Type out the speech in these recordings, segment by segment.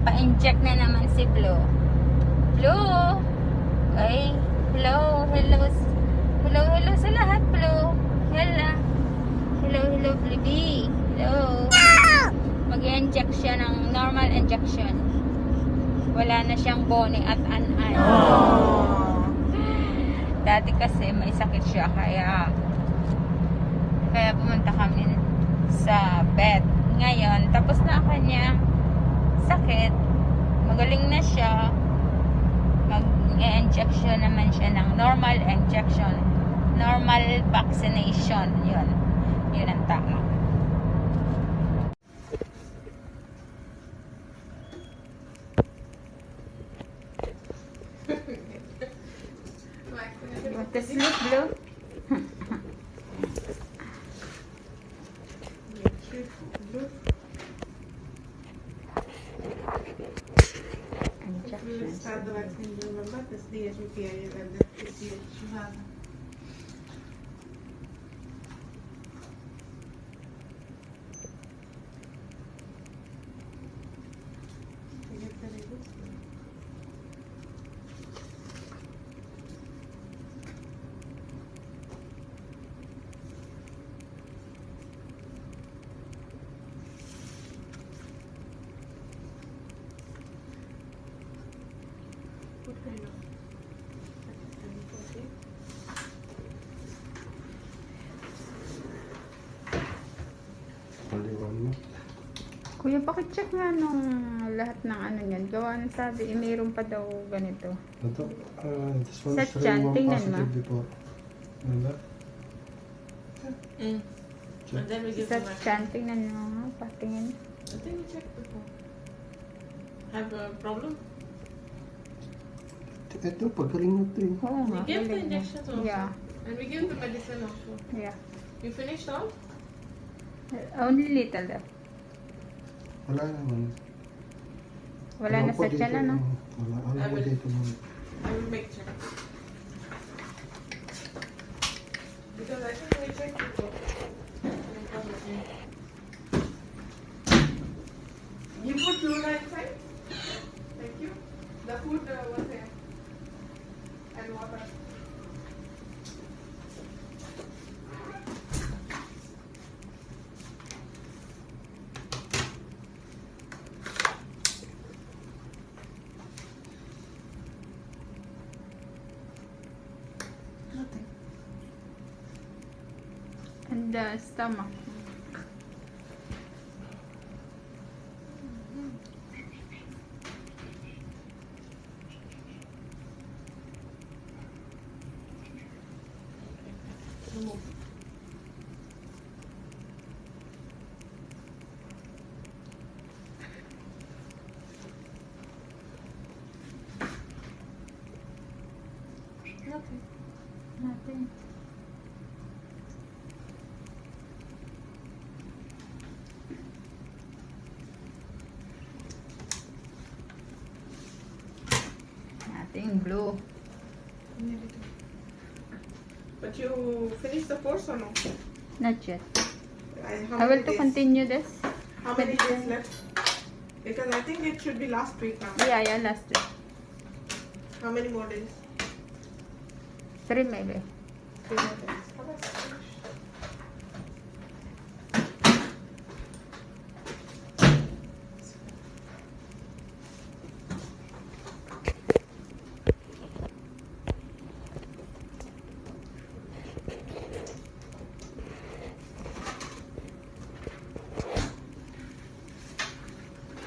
Magpapa-inject na naman si Blue. Blue! Ay, hello, hello. Hello, hello sa lahat, Blue. Hello. Hello, hello, Blibby. Hello. Mag-inject siya ng normal injection. Wala na siyang bone at an-an. Dati kasi may sakit siya kaya kaya pumunta kami sa vet. Ngayon, tapos na ang kanyang sakit. Magaling na siya. Mag-injection naman siya ng normal injection. Normal vaccination. Yun. Yun ang tama. What the sleep, Blue? Gracias. Kuya, pakicheck nga nung lahat ng ano niyan. Gawa ng sabi, eh, mayroon pa daw ganito. Ito, uh, this one Sa is tiyan, one tingnan positive mo. before. Remember? Mm. And then we give Sa the vaccine. chan, tingnan mo nga, patingin. I think we checked before. Have a problem? Ito, pagaling na ito eh. Oo We nga. give the galing niya. injections also. Yeah, And we give the medicine also. yeah. You finished all? Only little left. Wala naman. Wala na sa dito, ano? Wala, pa will- dito naman. I will make check. Да, стама. На ты. На ты. Blue. But you finished the course or no? Not yet. I, will to continue this. How many days left? Because I think it should be last week now. Yeah, yeah, last week. How many more days? Three maybe. Three more days.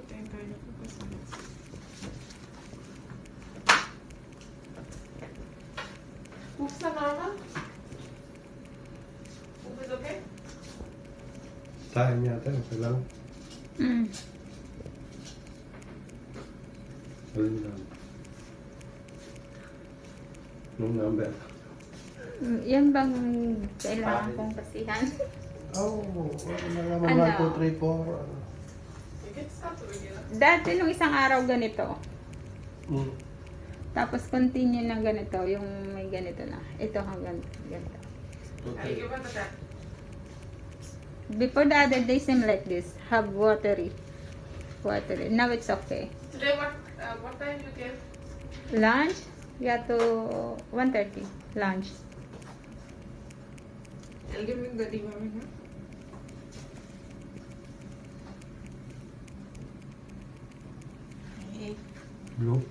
gynecology science. Who's the normal? Who is the Sayang yata, isa lang. Mm. Alin lang. Nung number. Mm, Yan bang kailangan kong kasihan? Oh, nalaman Ano? 1, 2, 3, 4. Dati nung isang araw ganito. Mm. Tapos continue na ganito, yung may ganito na. Ito hanggang ganito. Tap. Before the other day, same like this. Have watery. Watery. Now it's okay. Today, what uh, what time you gave? Lunch? Yeah, to 1.30. Lunch. I'll give me the deworming. Blue.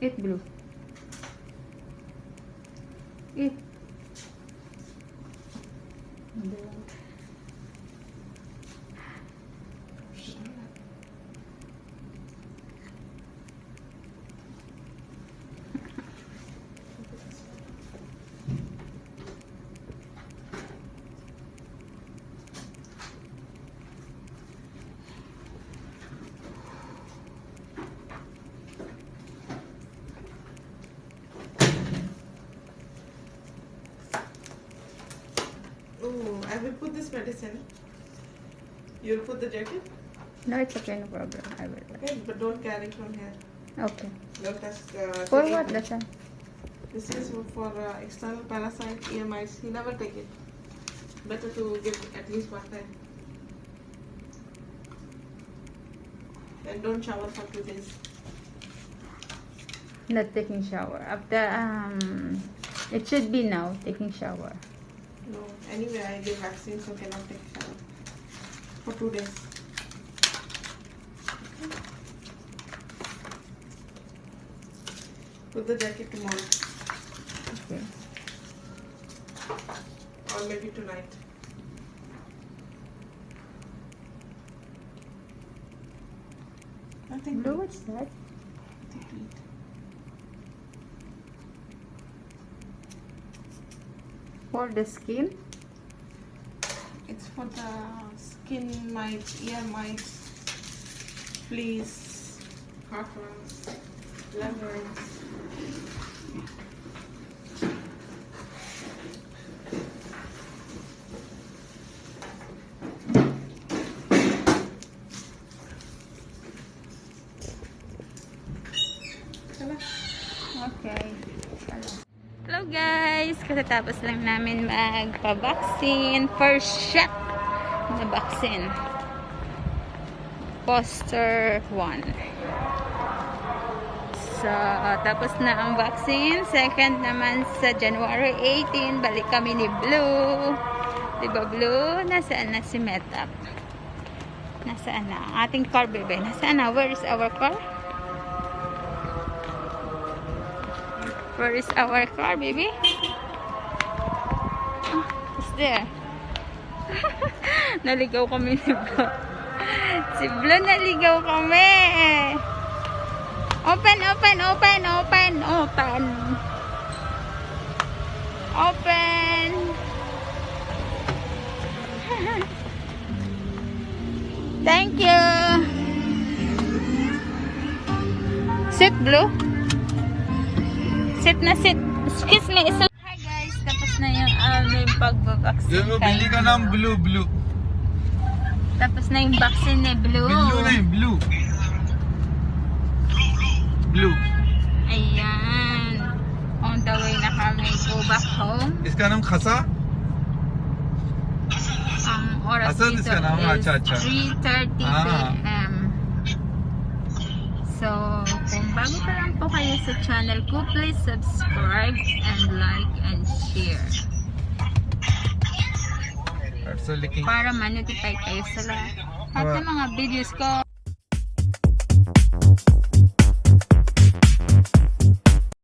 It blue. It. Will put this medicine. You'll put the jacket? No, it's okay, no problem. I will. Okay, but don't carry from here. Okay. Don't touch uh, For what, it. Dashan? This is for uh, external parasite, mites. He never take it. Better to give at least one time. And don't shower for two days. Not taking shower. After, um, it should be now, taking shower. No, anyway, I give vaccine, so cannot take shower for two days. Okay. Put the jacket tomorrow Okay. or maybe tonight. I think. Blue, what's that? For the skin? It's for the skin mites, ear mites, fleas, heartworms, lemons. Katatapos lang namin magpa-vaccine. First shot na vaccine. Poster 1. So, tapos na ang vaccine. Second naman sa January 18. Balik kami ni Blue. Diba Blue? Nasaan na si Metap? Nasaan na? Ating car, bebe. Nasaan na? Where is our car? Where is our car, baby? There. naligaw kami ni Blo. Si Blo naligaw kami. Open, open, open, open, open. Open. Thank you. Sit, Blue. Sit na sit. Excuse me. Isa Hi guys. Tapos na yung aming vaccine. Yung bili ka ng blue, blue. Tapos na yung vaccine eh, blue. Blue na yung blue. Blue. Ayan. On the way na kami go back home. Iska nam khasa? Ang oras Asan dito iska nam? Ah, is 3.30 ah. p.m. So, kung bago pa lang po kayo sa channel ko, please subscribe and like and share so licking. Para ma-notify kayo sa lahat. At ng mga videos ko.